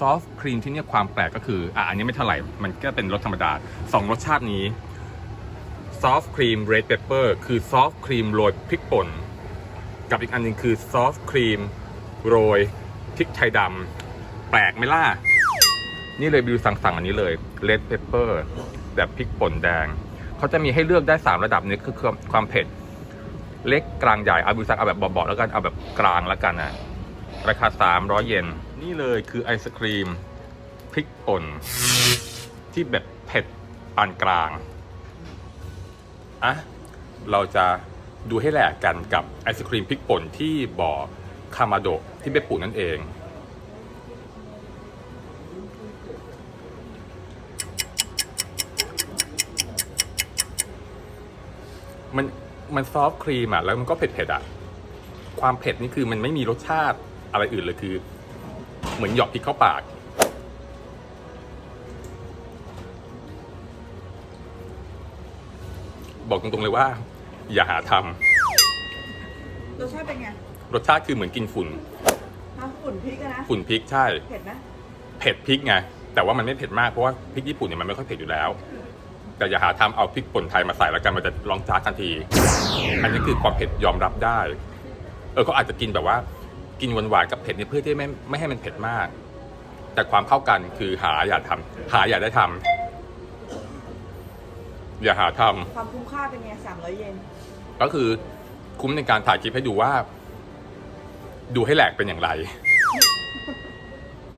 ซอฟต์ครีมที่เนี่ยความแปลกก็คืออะอันนี้ไม่เท่าไหร่ มันก็เป็นรสธรรมดาสองรสชาตินี้ซอฟต์ครีมเรดเปเปอร์คือซอฟต์ครีมโรยพริกป่น กับอีกอันหนึงคือซอฟต์ครีมโรยพริกไทยดำแปลกไหมล่ะ นี่เลยบิวสั่งสั่งอันนี้เลยเ e ดเปเปอร์แบบพริกป่นแดง เขาจะมีให้เลือกได้ 3 ระดับนี้คือความความเผ็ด เล็กกลางใหญ่ เอาบิวสั่งเอาแบบเบาๆแล้วกันเอาแบบกลางแล้วกันนะ ราคา 300 เยนนี่เลยคือไอศครีมพริกป่น ที่แบบเผ็ดปานกลางอะเราจะดูให้แหลกกันกับไอศครีมพริกป่นที่บ่อคามาโดะที่เบปูนั่นเองมันมันซอฟต์ครีมอะ แล้วมันก็เผ็ดๆอะ ความเผ็ดนี่คือมันไม่มีรสชาติ อะไรอื่นเลยคือ เหมือนหยอกพริกเข้าปาก บอกตรงๆเลยว่า อย่าหาทรสชาติเป็นไงำรสชาติคือเหมือนกินฝุ่น น้ำฝุ่นพริกอะนะ ฝุ่นพริกใช่ เผ็ดไหมเผ็ดพริกไง แต่ว่ามันไม่เผ็ดมากเพราะว่าพริกญี่ปุ่นเนี่ยมันไม่ค่อยเผ็ดอยู่แล้ว แต่อย่าหาทำเอาพริกป่นไทยมาใส่แล้วกันมันจะร้องจ้าทันที อันนี้คือความเผ็ดยอมรับได้ เออเขาอาจจะกินแบบว่า กินหวานๆกับเผ็ดเนี่ยเพื่อที่ไม่ไม่ให้มันเผ็ดมาก แต่ความเข้ากันคือหาอย่าทำหาอย่าได้ทำอย่าหาทำความคุ้มค่าเป็นไงสามร้อยเยนก็คือคุ้มในการถ่ายคลิปให้ดูว่า ดูให้แหลกเป็นอย่างไร